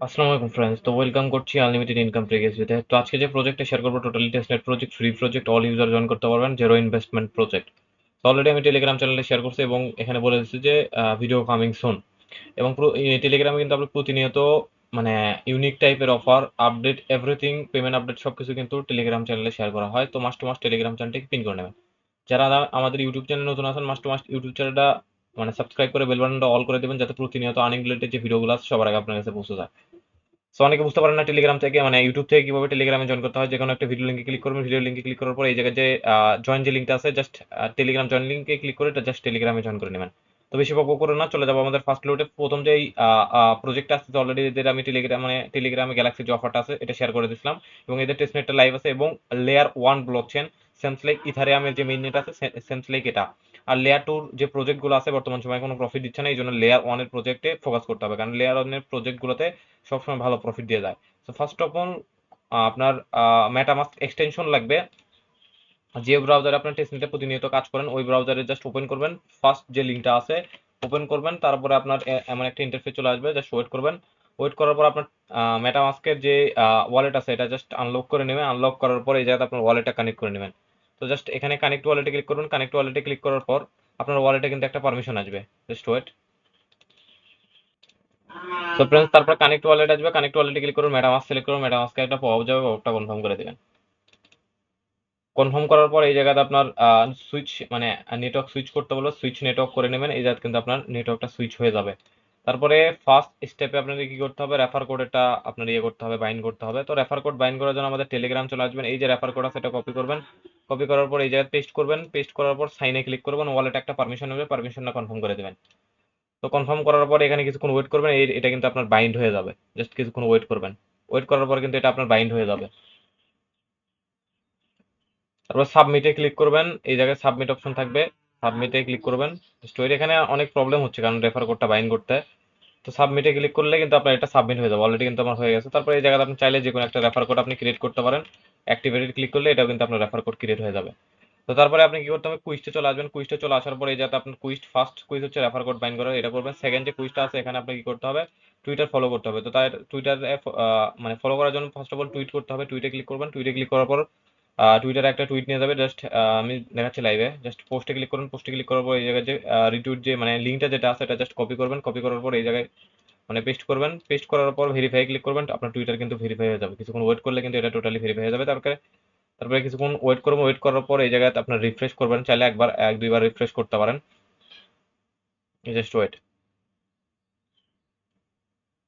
আসসালামু আলাইকুম ফ্রেন্ডস তো ওয়েলকাম করছি আনলিমিটেড ইনকাম প্রিগেসিতে তো। আজকে যে প্রজেক্টটা শেয়ার করব totally testnet project free project all user join করতে পারবেন জিরো ইনভেস্টমেন্ট প্রজেক্ট তো অলরেডি আমি টেলিগ্রাম চ্যানেলে শেয়ার করছি এবং এখানে বলে দিচ্ছি যে ভিডিও কামিং সুন এবং টেলিগ্রামে কিন্তু আমরা প্রতিনিয়ত মানে ইউনিক টাইপের offer update everything payment update সব কিছু কিন্তু টেলিগ্রাম চ্যানেলে শেয়ার করা হয়। তো মাস টু মাস টেলিগ্রাম চ্যানেলটিকে পিন করে নেবেন। যারা আমাদের ইউটিউব চ্যানেল নতুন আছেন মাস টু মাস ইউটিউব চ্যানেলটা মানে সাবস্ক্রাইব করে বেল বাটনটা অল করে দেবেন যাতে প্রতিনিয়ত আর্নিং রিলেটেড যে ভিডিওগুলো আছে, সবার আগে আপনার কাছে পৌঁছে যায়। সো অনেকে বুঝতে পারেন না টেলিগ্রাম থেকে মানে ইউটিউব থেকে কীভাবে টেলিগ্রামে জয়েন করতে হয় যে কোনো একটা ভিডিও লিঙ্কে ক্লিক করবেন ভিডিও লিঙ্কে ক্লিক করার পর এই জায়গায় যে জয়েন যে লিঙ্কটা আছে জাস্ট টেলিগ্রাম জয়েন লিঙ্কে ক্লিক করে এটা জাস্ট টেলিগ্রামে জয়েন করে নেবেন। তো বেশি বক করে না, চলে যাব আমাদের ফার্স্ট লোডে প্রথম যে প্রজেক্ট আসছে অলরেডি এদের আমি টেলিগ্রাম মানে টেলিগ্রামে গ্যালাক্সি যে অফারটা আছে, এটা শেয়ার করে দিয়েছিলাম। এবং এদের টেস্টনেটটা লাইভ আছে এবং layer one blockchain sense like ইথারিয়ামের যে মেইন নেট আছে সেন্স লাইক এটা। আর লেয়ার টুর যে প্রজেক্টগুলো আছে বর্তমান সময়ে কোনো প্রফিট দিচ্ছে না, এই জন্য লেয়ার ওয়ানের প্রজেক্টে ফোকাস করতে হবে। কারণ লেয়ার ওয়ানের প্রজেক্টগুলোতে সবসময় ভালো প্রফিট দিয়ে যায়। তো ফার্স্ট অফ অল আপনার মেটামাস্ক এক্সটেনশন লাগবে। যে ব্রাউজারে আপনার টেস্ট নিতে প্রতিনিয়ত কাজ করেন, ওই ব্রাউজারে জাস্ট ওপেন করবেন। ফার্স্ট যে লিঙ্কটা আছে ওপেন করবেন। তারপরে আপনার এমন একটা ইন্টারফেস চলে আসবে জাস্ট ওয়েট করবেন। ওয়েট করার পর আপনার মেটামাস্কের যে ওয়ালেট আছে, এটা জাস্ট আনলক করে নেবেন। আনলক করার পর এই জায়গাতে আপনার ওয়ালেটটা কানেক্ট করে নেবেন। তো জাস্ট এখানে কানেক্ট ওয়ালেটে ক্লিক করবেন কানেক্ট ওয়ালেটে ক্লিক করার পর আপনার ওয়ালেটে কিন্তু একটা পারমিশন আসবে। জাস্ট ওয়েট তো ফ্রেন্ডস তারপর কানেক্ট ওয়ালেট আসবে। কানেক্ট ওয়ালেটে ক্লিক করুন। মেটামাস্ক সিলেক্ট করুন। মেটামাস্কে একটা পপ যাবে। পপটা কনফার্ম করে দিবেন। কনফার্ম করার পর এই জায়গাতে আপনার সুইচ মানে নেটওয়ার্ক সুইচ করতে বলব সুইচ নেটওয়ার্ক করে নেবেন। এই জায়গাতে কিন্তু আপনার নেটওয়ার্কটা সুইচ হয়ে যাবে। তারপরে ফার্স্ট স্টেপে আপনাদের কি করতে হবে? রেফার কোড এটা আপনার ইয়ে করতে হবে বাইন্ড করতে হবে। তো রেফার কোড বাইন্ড করার জন্য আমাদের টেলিগ্রাম চলে আসবেন। এই যে রেফার কোড আছে, এটা কপি করবেন। কপি করার পর এই জায়গায় পেস্ট করবেন। পেস্ট করার পর সাইনে ক্লিক করবেন। ওয়ালেট একটা পারমিশন নেবে পারমিশনটা কনফার্ম করে দেবেন। তো কনফার্ম করার পর এখানে কিছুক্ষণ ওয়েট করবেন। এই এটা কিন্তু আপনার বাইন্ড হয়ে যাবে। জাস্ট কিছুক্ষণ ওয়েট করবেন। ওয়েট করার পর কিন্তু এটা আপনার বাইন্ড হয়ে যাবে। তারপর সাবমিটে ক্লিক করবেন। এই জায়গায় সাবমিট অপশন থাকবে। সাবমিটে ক্লিক করবেন। স্টোরি এখানে অনেক প্রবলেম হচ্ছে, কারণ রেফার কোডটা বাইন্ড করতে। তো সাবমিটে ক্লিক করলে কিন্তু আপনার এটা সাবমিট হয়ে যাবে। অলরেডি কিন্তু আমার হয়ে গেছে। তারপর এই জায়গাতে আপনি চাইলে যে কোনো একটা রেফার কোড আপনি ক্রিয়েট করতে পারেন। অ্যাক্টিভেটেড ক্লিক করলে এটাও কিন্তু আপনার রেফার কোড ক্রিয়েট হয়ে যাবে। তো তারপরে আপনি কি করতে হবে? কুইস্টে চলে আসবেন। কুইস্টে চলে আসার পরে এই যাতে আপনার কুইস্ট ফার্স্ট কুইজ হচ্ছে রেফার কোড বাইন্ড করার এটা করবেন। সেকেন্ড যে কুইজটা আছে, এখানে আপনাকে কি করতে হবে? টুইটার ফলো করতে হবে। তো তার টুইটার মানে ফলো করার জন্য ফার্স্ট অফ অল টুইট করতে হবে। টুইটে ক্লিক করবেন। টুইটে ক্লিক করার পর টুইটারে একটা টুইট নিয়ে যাবে জাস্ট আমি দেখাচ্ছি লাইভে জাস্ট পোস্টে ক্লিক করুন পোস্টে ক্লিক করার পর এই জায়গায় যে রিটুইট যে মানে লিঙ্কটা যেটা আছে, এটা জাস্ট কপি করবেন। কপি করার পর এই জায়গায় মানে পেস্ট করবেন। পেস্ট করার পর ভেরিফাই ক্লিক করবেন আপনার টুইটার কিন্তু ভেরিফাই হয়ে যাবে। কিছুক্ষণ ওয়েট করলে কিন্তু এটা টোটালি ভেরিফাই হয়ে যাবে। তারপরে তারপরে কিছুক্ষণ ওয়েট করব ওয়েট করার পর এই জায়গায় আপনার রিফ্রেশ করবেন। চাইলে একবার, এক দুইবার রিফ্রেশ করতে পারেন। জাস্ট ওয়েট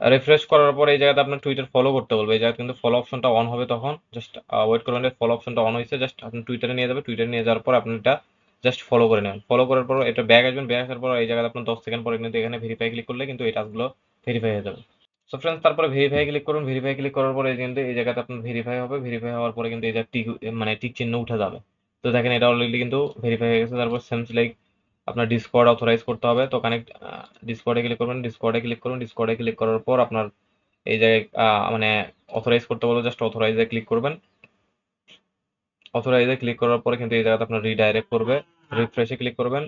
রিফ্রেশ করার পর এই জায়গাতে আপনার টুইটার ফলো করতে বলবে। এই জায়গায় কিন্তু ফলো অপশনটা অন হবে তখন। জাস্ট ওয়েট করবেন ফলো অপশনটা অন হয়েছে। জাস্ট আপনি টুইটারে নিয়ে যাবে টুইটারে নিয়ে যাওয়ার পর আপনি এটা জাস্ট ফলো করে নেবেন। ফলো করার পর এটা ব্যাগ আসবেন। ব্যাগ আসার পর এই জায়গায় আপনার দশ সেকেন্ড পরে কিন্তু এখানে ভেরিফাই ক্লিক করলে কিন্তু এই টাস্কগুলো ভেরিফাই হয়ে যাবে। সো ফ্রেন্ডস তারপরে ভেরিফাই ক্লিক করুন। ভেরিফাই ক্লিক করার পরে কিন্তু এই জায়গাতে আপনার ভেরিফাই হবে। ভেরিফাই হওয়ার পরে কিন্তু এই জায়গায় টিক মানে টিক চিহ্ন উঠে যাবে। তো দেখেন এটা অলরেডি কিন্তু ভেরিফাই হয়ে গেছে। তারপর সেমস লাইক আপনার ডিসকর্ড অথরাইজ করতে হবে তো কানেক্ট ডিসকর্ডে ক্লিক করবেন ডিসকর্ডে ক্লিক করুন ডিসকর্ডে ক্লিক করার পর আপনার এই জায়গায় মানে অথরাইজ করতে বলব জাস্ট অথরাইজে ক্লিক করবেন অথরাইজে ক্লিক করার পরে কিন্তু এই জায়গাতে আপনার রিডাইরেক্ট করবে রিফ্রেশে ক্লিক করবেন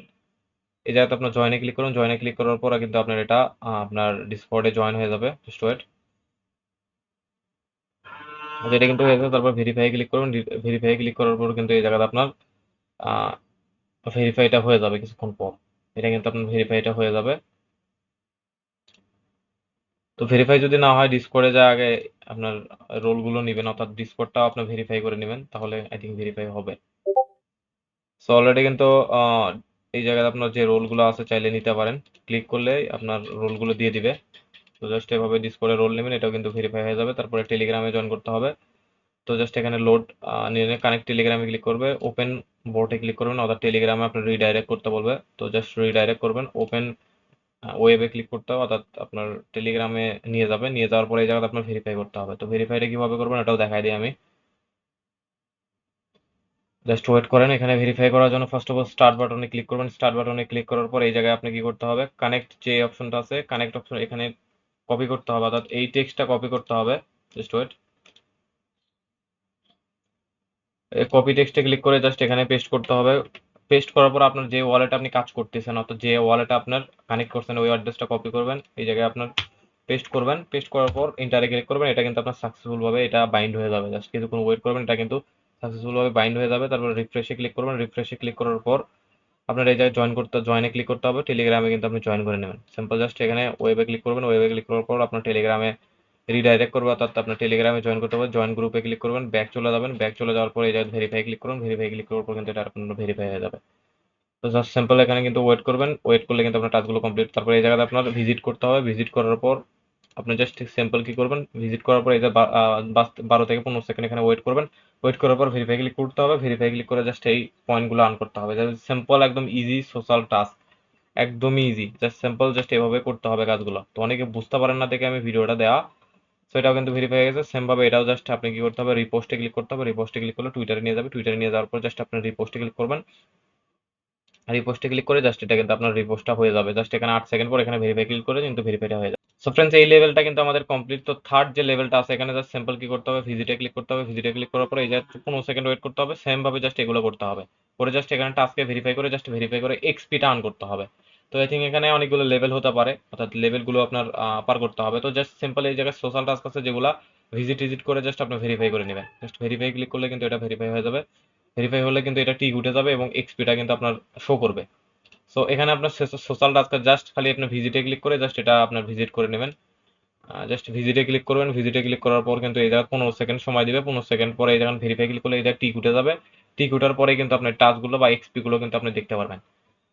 এই জায়গাতে আপনার জয়েনে ক্লিক করুন জয়েনে ক্লিক করার পর কিন্তু আপনার এটা আপনার ডিসকর্ডে জয়েন হয়ে যাবে জাস্ট ওয়েট এটা কিন্তু হয়ে যাবে তারপর ভেরিফাই ক্লিক করুন ভেরিফাই ক্লিক করার পর কিন্তু এই জায়গাতে আপনার ভেরিফাইটা হয়ে যাবে কিছুক্ষণ পর। এটা কিন্তু আপনার ভেরিফাইটা হয়ে যাবে। তো ভেরিফাই যদি না হয় ডিসকর্ডে যা আগে আপনার রোলগুলো নেবেন, অর্থাৎ ডিসকর্ডটাও আপনার ভেরিফাই করে নেবেন, তাহলে আই থিঙ্ক ভেরিফাই হবে। সো অলরেডি কিন্তু এই জায়গায় আপনার যে রোলগুলো আছে, চাইলে নিতে পারেন। ক্লিক করলে আপনার রোলগুলো দিয়ে দিবে। তো জাস্ট এভাবে ডিসকর্ডে রোল নেবেন, এটাও কিন্তু ভেরিফাই হয়ে যাবে। তারপরে টেলিগ্রামে জয়েন করতে হবে। তো জাস্ট এখানে লোড নিয়ে কানেক্ট টেলিগ্রামে ক্লিক করবে। ওপেন বোর্ডে ক্লিক করবেন অর্থাৎ টেলিগ্রামে আপনার রিডাইরেক্ট করতে বলবে। তো জাস্ট রিডাইরেক্ট করবেন ওপেন ওয়েবে ক্লিক করতে হবে, অর্থাৎ আপনার টেলিগ্রামে নিয়ে যাবে নিয়ে যাওয়ার পরে এই জায়গাতে আপনার ভেরিফাই করতে হবে। তো ভেরিফাইটা কীভাবে করবেন এটাও দেখাই দিই আমি। জাস্ট ওয়েট করেন, এখানে ভেরিফাই করার জন্য ফার্স্ট অফ অল স্টার্ট বাটনে ক্লিক করবেন। স্টার্ট বাটনে ক্লিক করার পর এই জায়গায় আপনি কি করতে হবে? কানেক্ট যে অপশনটা আছে কানেক্ট অপশন এখানে কপি করতে হবে, অর্থাৎ এই টেক্সটটা কপি করতে হবে। জাস্ট ওয়েট কপি টেক্সটে ক্লিক করে জাস্ট এখানে পেস্ট করতে হবে। পেস্ট করার পর আপনার যে ওয়ালেট আপনি কাজ করতেছেন, অর্থাৎ যে ওয়ালেট আপনার কানেক্ট করছেন, ওই অ্যাড্রেসটা কপি করবেন, এই জায়গায় আপনার পেস্ট করবেন। পেস্ট করার পর ইন্টারে ক্লিক করবেন, এটা কিন্তু আপনার সাকসেসফুল ভাবে এটা বাইন্ড হয়ে যাবে। জাস্ট কিছুক্ষণ ওয়েট করবেন, এটা কিন্তু সাকসেসফুল ভাবে বাইন্ড হয়ে যাবে। তারপর রিফ্রেশে ক্লিক করবেন রিফ্রেশে ক্লিক করার পর আপনার এই জায়গায় জয়েন করতে জয়েনে ক্লিক করতে হবে। টেলিগ্রামে কিন্তু আপনি জয়েন করে নেবেন। সিম্পল জাস্ট এখানে ওয়েবে ক্লিক করবেন ওয়েবে ক্লিক করার পর আপনার টেলিগ্রামে রিডাইরেক্ট করবে, অর্থাৎ আপনার টেলিগ্রামে জয়েন করতে হবে জয়েন গ্রুপে ক্লিক করবেন ব্যাক চলে যাবেন ব্যাক চলে যাওয়ার পর এই জায়গায় ভেরিফাই ক্লিক করুন ভেরিফাই ক্লিক করার পর কিন্তু এটা আপনার ভেরিফাই হয়ে যাবে। তো জাস্ট সিম্পল এখানে কিন্তু ওয়েট করবেন ওয়েট করলে কিন্তু আপনার টাস্কগুলো কমপ্লিট তারপর এই জায়গাতে আপনার ভিজিট করতে হবে ভিজিট করার পর আপনি জাস্ট সিম্পল কি করবেন ভিজিট করার পর এই যে বারো থেকে পনেরো সেকেন্ড এখানে ওয়েট করবেন ওয়েট করার পর ভেরিফাই ক্লিক করতে হবে ভেরিফাই ক্লিক করে জাস্ট এই পয়েন্টগুলো আন করতে হবে। সিম্পল একদম ইজি সোশ্যাল টাস্ক একদমই ইজি জাস্ট সিম্পল জাস্ট এভাবে করতে হবে কাজগুলো। তো অনেকে বুঝতে পারেন না দেখে আমি ভিডিওটা দেওয়া সো এটাও কিন্তু ভেরিফাই হয়ে গেছে। সেম ভাবে এটাও জাস্ট আপনি কি করতে হবে? রিপোস্টে ক্লিক করতে হবে। রিপোস্টে ক্লিক করলে টুইটারে নিয়ে যাবে। টুইটারে নিয়ে যাওয়ার পর জাস্ট আপনি রিপোস্টে ক্লিক করবেন। রিপোস্টে ক্লিক করে জাস্ট এটা কিন্তু আপনার রিপোস্টটা হয়ে যাবে। জাস্ট এখানে আট সেকেন্ড পর এখানে ভেরিফাই ক্লিক করে কিন্তু ভেরিফাইটা হয়ে যাবে। সো ফ্রেন্ডস এই লেভেলটা কিন্তু আমাদের কমপ্লিট তো থার্ড যে লেভেলটা আছে, এখানে জাস্ট সিম্পল কি করতে হবে? ভিজিটে ক্লিক করতে হবে। ভিজিটে ক্লিক করার পরে এই যে পনেরো সেকেন্ড ওয়েট করতে হবে। সেম ভাবে জাস্ট এগুলো করতে হবে। পরে জাস্ট এখানে টাস্কে ভেরিফাই করে জাস্ট ভেরিফাই করে এক্সপিটা অন করতে হবে। তো আই থিঙ্ক এখানে অনেকগুলো লেভেল হতে পারে, অর্থাৎ লেভেলগুলো আপনার পার করতে হবে। তো জাস্ট সিম্পল এই জায়গায় সোশ্যাল টাস্ক আছে যেগুলো ভিজিট টিজিট করে জাস্ট আপনি ভেরিফাই করে নেবেন। জাস্ট ভেরিফাই ক্লিক করলে কিন্তু এটা ভেরিফাই হয়ে যাবে। ভেরিফাই হলে কিন্তু এটা টিক উঠে যাবে এবং এক্সপিটা কিন্তু আপনার শো করবে। সো এখানে আপনার সোশ্যাল টাস্ক জাস্ট খালি আপনি ভিজিটে ক্লিক করে জাস্ট এটা আপনার ভিজিট করে নেবেন। জাস্ট ভিজিটে ক্লিক করবেন। ভিজিটে ক্লিক করার পর কিন্তু এই জায়গায় পনেরো সেকেন্ড সময় দিবে। পনেরো সেকেন্ড পরে এই জায়গায় ভেরিফাই ক্লিক করলে এই জায়গায় টিক উঠে যাবে। টিক উঠার পরে কিন্তু আপনার টাস্কগুলো বা এক্সপি গুলো কিন্তু আপনি দেখতে পারবেন।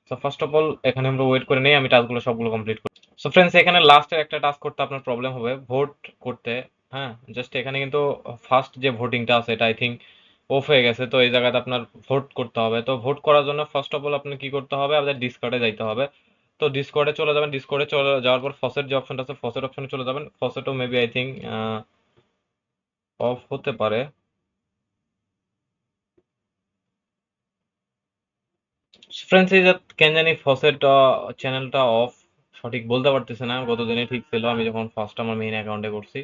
সো ফার্স্ট অফ অল এখানে আমরা ওয়েট করে নেই, আমি টাস্কগুলো সবগুলো কমপ্লিট করি। সো ফ্রেন্ডস এখানে লাস্টের একটা টাস্ক করতে আপনার প্রবলেম হবে ভোট করতে হ্যাঁ? জাস্ট এখানে কিন্তু ফার্স্ট যে ভোটিংটা আছে, এটা আই থিঙ্ক অফ হয়ে গেছে, তো এই জায়গাতে আপনার ভোট করতে হবে। তো ভোট করার জন্য ফার্স্ট অফ অল আপনার কি করতে হবে, আপনাদের ডিসকর্ডে যাইতে হবে। তো ডিসকর্ডে চলে যাবেন ডিসকর্ডে চলে যাওয়ার পর ফসেট যে অপশনটা আছে ফসেট অপশনে চলে যাবেন। ফসেটও মেবি আই থিঙ্ক অফ হতে পারে। ফ্রেন্ডস কেন জানি ফসেট চ্যানেলটা অফ সঠিক বলতে পারতেছে না। গতদিনে ঠিক ছিল, আমি যখন ফার্স্ট আমার মেইন অ্যাকাউন্টে করছি।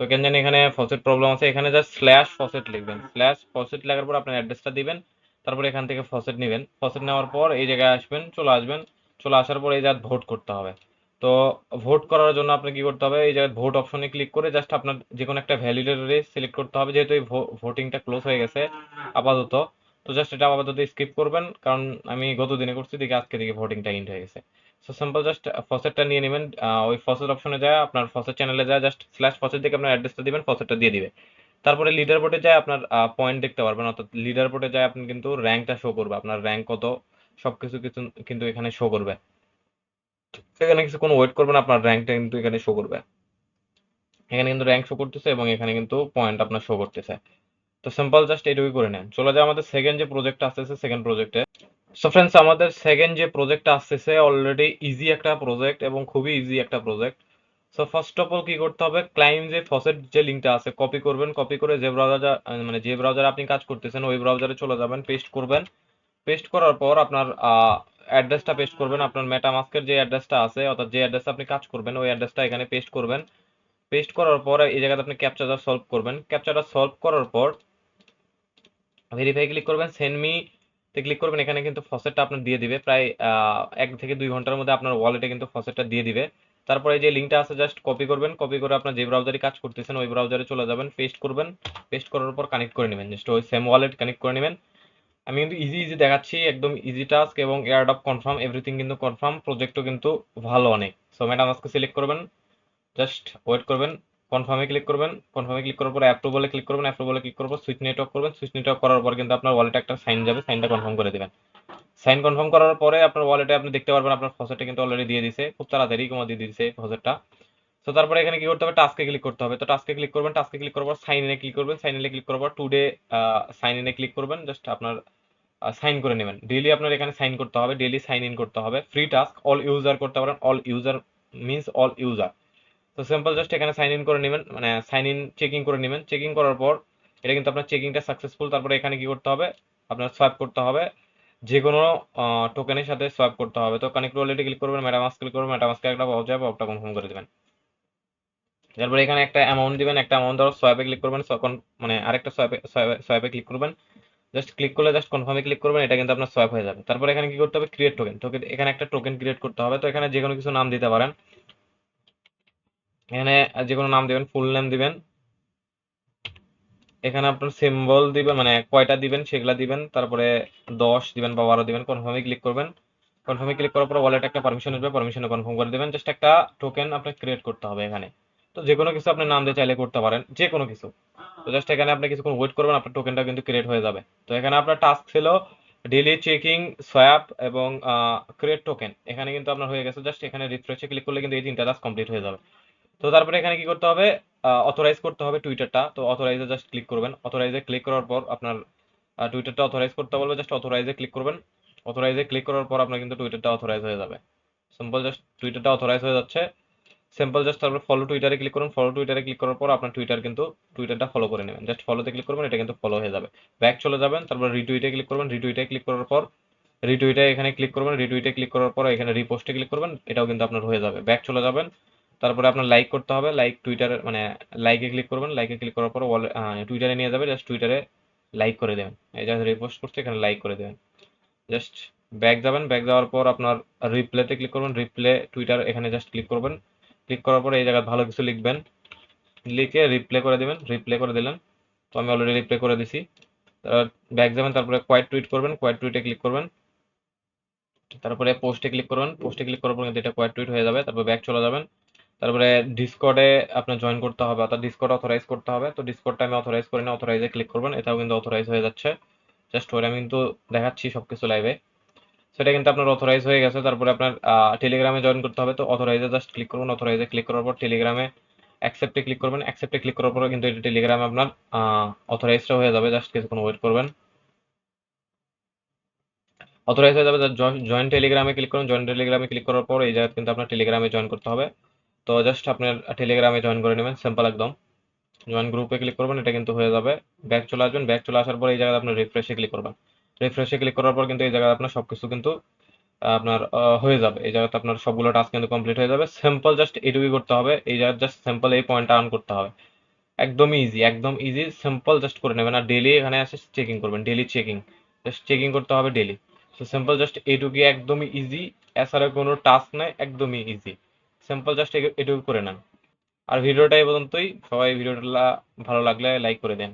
তো কেন জানি এখানে ফসেট প্রবলেম আছে। এখানে জাস্ট স্ল্যাশ ফসেট লিখবেন। স্ল্যাশ ফসেট লেখার পর আপনার অ্যাড্রেসটা দিবেন, তারপর এখান থেকে ফসেট নেবেন। ফসেট নেওয়ার পর এই জায়গায় আসবেন, চলে আসবেন। চলে আসার পর এই জায়গায় ভোট করতে হবে। তো ভোট করার জন্য আপনি কি করতে হবে? এই জায়গায় ভোট অপশনে ক্লিক করে জাস্ট আপনার যে কোনো একটা ভ্যালিডের সিলেক্ট করতে হবে। যেহেতু এই ভোটিংটা ক্লোজ হয়ে গেছে, আপাতত। তো জাস্ট এটা আপাতত স্কিপ করবেন, কারণ আমি গত দিনে করছি, দেখি আজকে দিকে ভোটিংটা ইন্ড হয়ে গেছে। সো সিম্পল জাস্ট ফসেটটা নিয়ে নেবেন ওই ফসেট অপশনে যায়, আপনার ফসেট চ্যানেলে যায় জাস্ট স্ল্যাশ ফসেট থেকে আপনার অ্যাড্রেসটা দিবেন ফসেটটা দিয়ে দিবে। তারপরে লিডার বোর্ডে যায় আপনার পয়েন্ট দেখতে পারবেন, অর্থাৎ লিডার বোর্ডে যায় আপনি কিন্তু র্যাঙ্কটা শো করবে, আপনার র্যাঙ্ক কত, সবকিছু কিছু কিন্তু এখানে শো করবে। এখানে কিছু কোনো ওয়েট করবেন, আপনার র্যাঙ্কটা কিন্তু এখানে শো করবে। এখানে কিন্তু র্যাঙ্ক শো করতেছে এবং এখানে কিন্তু পয়েন্ট আপনার শো করতেছে। তো সিম্পল জাস্ট এটুকুই করে নেন। চলে যায় আমাদের সেকেন্ড যে প্রজেক্ট আসতেছে সেকেন্ড প্রজেক্টে সো ফ্রেন্ডস আমাদের সেকেন্ড যে প্রজেক্টটা আসতেছে অলরেডি ইজি একটা প্রজেক্ট এবং খুবই ইজি একটা project so first of all কি করতে হবে? ক্লাইম যে ফসেট যে লিঙ্কটা আছে কপি করবেন কপি করে যে ব্রাউজার মানে যে ব্রাউজারে আপনি কাজ করতেছেন, ওই ব্রাউজারে চলে যাবেন পেস্ট করবেন। পেস্ট করার পর আপনার অ্যাড্রেসটা পেস্ট করবেন। আপনার মেটামাস্কের যে অ্যাড্রেসটা আছে, অর্থাৎ যে অ্যাড্রেসে আপনি কাজ করবেন, ওই অ্যাড্রেসটা এখানে পেস্ট করবেন। পেস্ট করার পর এই জায়গাতে আপনি ক্যাপচারটা সলভ করবেন। ক্যাপচারটা সলভ করার পর ভেরিফাই ক্লিক করবেন সেন্ড মি তে ক্লিক করবেন, এখানে কিন্তু ফসেটটা আপনার দিয়ে দিবে। প্রায় এক থেকে দুই ঘণ্টার মধ্যে আপনার ওয়ালেটে কিন্তু ফসেটটা দিয়ে দিবে। তারপরে যে লিঙ্কটা আছে জাস্ট কপি করবেন। কপি করে আপনার যে ব্রাউজারে কাজ করতেছেন, ওই ব্রাউজারে চলে যাবেন পেস্ট করবেন। পেস্ট করার পর কানেক্ট করে নেবেন। জাস্ট ওই সেম ওয়ালেট কানেক্ট করে নেবেন। আমি কিন্তু ইজি ইজি দেখাচ্ছি, একদম ইজি টাস্ক এবং এয়ারডপ কনফার্ম এভরিথিং কিন্তু কনফার্ম প্রজেক্টও কিন্তু ভালো অনেক। সো ম্যাডাম আজকে সিলেক্ট করবেন। জাস্ট ওয়েট করবেন। কনফার্মে ক্লিক করবেন। কনফার্মে ক্লিক করার পর অ্যাপ্রুভালে ক্লিক করবেন। অ্যাপ্রুভালে ক্লিক করার পর সুইচ নেটওয়ার্ক করবেন। সুইচ নেটওয়ার্ক করার পর কিন্তু আপনার ওয়ালেটে একটা সাইন যাবে। সাইনটা কনফার্ম করে দেবেন। সাইন কনফার্ম করার পরে আপনার ওয়ালেটে আপনি দেখতে পারবেন আপনার ফসেটটা কিন্তু অলরেডি দিয়ে দিছে। খুব তাড়াতাড়ি কমা দিয়ে দিয়েছে ফসেটটা তো তারপরে এখানে কি করতে হবে? টাস্কে ক্লিক করতে হবে। তো টাস্কে ক্লিক করবেন। টাস্কে ক্লিক করার পর সাইন ইনে ক্লিক করবেন। সাইন ইনে ক্লিক করার পর টুডে সাইন ইনে ক্লিক করবেন। জাস্ট আপনার সাইন করে নেবেন। ডেইলি আপনার এখানে সাইন করতে হবে। ডেইলি সাইন ইন করতে হবে। ফ্রি টাস্ক অল ইউজার করতে পারেন। All user means all user তো সিম্পল জাস্ট এখানে সাইন ইন করে নেবেন মানে সাইন ইন চেকিং করে নেবেন। চেকিং করার পর এটা কিন্তু আপনার চেকিংটা সাকসেসফুল তারপরে এখানে কি করতে হবে? আপনার সোয়াইপ করতে হবে। যে কোনো টোকেনের সাথে সোয়াইপ করতে হবে। তো কানেক্ট ওয়ালেটে ক্লিক করবেন মেটামাস্ক ক্লিক করবেন মেটামাস্কে একটা পাওয়া যাবে পাওয়াটা কনফার্ম করে দেবেন। তারপরে এখানে একটা অ্যামাউন্ট দিবেন, একটা অ্যামাউন্ট ধরো সোয়াইপে ক্লিক করবেন মানে আরেকটা সোয়াইপে সোয়াইপে ক্লিক করবেন। জাস্ট ক্লিক করলে জাস্ট কনফার্মে ক্লিক করবেন, এটা কিন্তু আপনার সোয়াইপ হয়ে যাবে। তারপরে এখানে কি করতে হবে? ক্রিয়েট টোকেন টোকেন এখানে একটা টোকেন ক্রিয়েট করতে হবে। তো এখানে যে কোনো কিছু নাম দিতে পারেন। এখানে যে কোনো নাম দিবেন ফুল নেম দিবেন। এখানে আপনার সিম্বল দিবেন মানে কয়টা দিবেন সেগুলা দিবেন, তারপরে দশ দিবেন বা বারো দিবেন কনফার্মে ক্লিক করবেন। কনফার্মে ক্লিক করার পর ওয়ালেট একটা পারমিশন আসবে পারমিশনে কনফার্ম করে দিবেন। জাস্ট একটা টোকেন আপনি ক্রিয়েট করতে হবে এখানে। তো যে কোনো কিছু আপনি নাম দিয়ে চাইলে করতে পারেন যে কোনো কিছু। তো জাস্ট এখানে আপনি কিছুক্ষণ ওয়েট করবেন, আপনার টোকেনটা কিন্তু ক্রিয়েট হয়ে যাবে। তো এখানে আপনার টাস্ক ছিল ডেলি চেকিং সোয়াপ এবং ক্রিয়েট টোকেন এখানে কিন্তু আপনার হয়ে গেছে জাস্ট এখানে রিফ্রেশে ক্লিক করলে কিন্তু এই তিনটা টাস্ক কমপ্লিট হয়ে যাবে। তো তারপরে এখানে কি করতে হবে? অথরাইজ করতে হবে টুইটারটা তো অথরাইজে জাস্ট ক্লিক করবেন। অথরাইজে ক্লিক করার পর আপনার টুইটারটা অথরাইজ করতে বলবে। জাস্ট অথরাইজে ক্লিক করবেন। অথরাইজে ক্লিক করার পর আপনার কিন্তু টুইটারটা অথরাইজ হয়ে যাবে। সিম্পল জাস্ট টুইটারটা অথরাইজ হয়ে যাচ্ছে। সিম্পল জাস্ট তারপর ফলো টুইটারে ক্লিক করুন। ফলো টুইটারে ক্লিক করার পর আপনার টুইটার কিন্তু টুইটারটা ফলো করে নেবেন। জাস্ট ফলোতে ক্লিক করবেন, এটা কিন্তু ফলো হয়ে যাবে। ব্যাক চলে যাবেন, তারপর রিটুইটে ক্লিক করবেন। রিটুইটে ক্লিক করার পর রিটুইটে এখানে ক্লিক করবেন। রিটুইটে ক্লিক করার পর এখানে রিপোস্টে ক্লিক করবেন। এটাও কিন্তু আপনার হয়ে যাবে। ব্যাক চলে যাবেন। তারপরে আপনার লাইক করতে হবে লাইক টুইটারে মানে লাইকে ক্লিক করবেন লাইকে ক্লিক করার পর টুইটারে নিয়ে যাবে জাস্ট টুইটারে লাইক করে দেবেন। এই জাস্ট রিপোস্ট করছে, এখানে লাইক করে দেবেন। জাস্ট ব্যাক যাবেন ব্যাক যাওয়ার পর আপনার রিপ্লেতে ক্লিক করবেন রিপ্লে টুইটার এখানে জাস্ট ক্লিক করবেন। ক্লিক করার পর এই জায়গায় ভালো কিছু লিখবেন। লিখে রিপ্লে করে দিবেন রিপ্লে করে দিলেন। তো আমি অলরেডি রিপ্লে করে দিছি। ব্যাক যাবেন, তারপরে কোয়াইট টুইট করবেন কোয়াইট টুইটে ক্লিক করবেন। তারপরে পোস্টে ক্লিক করবেন পোস্টে ক্লিক করার পর কিন্তু এটা কোয়াইট টুইট হয়ে যাবে। তারপর ব্যাক চলে যাবেন। তারপরে ডিসকর্ডে আপনার জয়েন করতে হবে, অর্থাৎ ডিসকর্ড অথরাইজ করতে হবে। তো ডিসকর্ডটা আমি অথরাইজ করি না অথরাইজে ক্লিক করবেন, এটাও কিন্তু অথরাইজ হয়ে যাচ্ছে। জাস্ট ওরে আমি কিন্তু দেখাচ্ছি সব কিছু লাইভে সেটা কিন্তু আপনার অথরাইজ হয়ে গেছে, তারপরে আপনার টেলিগ্রামে জয়েন করতে হবে। তো অথরাইজে জাস্ট ক্লিক করবেন অথরাইজে ক্লিক করার পর টেলিগ্রামে অ্যাকসেপ্টে ক্লিক করবেন। অ্যাকসেপ্টে ক্লিক করার পর কিন্তু এটা টেলিগ্রামে আপনার অথরাইজটা হয়ে যাবে। জাস্ট কিছুক্ষণ ওয়েট করবেন। অথরাইজ হয়ে যাবে জয়েন টেলিগ্রামে ক্লিক করুন। জয়েন টেলিগ্রামে ক্লিক করার পর এই জায়গায় কিন্তু আপনার টেলিগ্রামে জয়েন করতে হবে। তো জাস্ট আপনার টেলিগ্রামে জয়েন করে নেবেন সিম্পল একদম। জয়েন গ্রুপে ক্লিক করবেন, এটা কিন্তু হয়ে যাবে। ব্যাক চলে আসবেন ব্যাক চলে আসার পর এই জায়গায় আপনার রিফ্রেশে ক্লিক করবেন। রিফ্রেশে ক্লিক করার পর কিন্তু এই জায়গায় আপনার সবকিছু কিন্তু আপনার হয়ে যাবে। এই জায়গাতে আপনার সবগুলো টাস্ক কিন্তু কমপ্লিট হয়ে যাবে। সিম্পল জাস্ট এটুকুই করতে হবে। এই জায়গায় জাস্ট সিম্পল এই পয়েন্টটা আর্ন করতে হবে। একদমই ইজি একদম ইজি সিম্পল জাস্ট করে নেবেন। আর ডেলি এখানে এসে চেকিং করবেন ডেলি চেকিং জাস্ট চেকিং করতে হবে ডেলি তো সিম্পল জাস্ট এইটুকুই একদমই ইজি এছাড়া কোনো টাস্ক নেই, একদমই ইজি সিম্পল জাস্ট এটুকু করে নেন। আর ভিডিওটা এই পর্যন্তই। সবাই ভিডিওটা ভালো লাগলে লাইক করে দেন।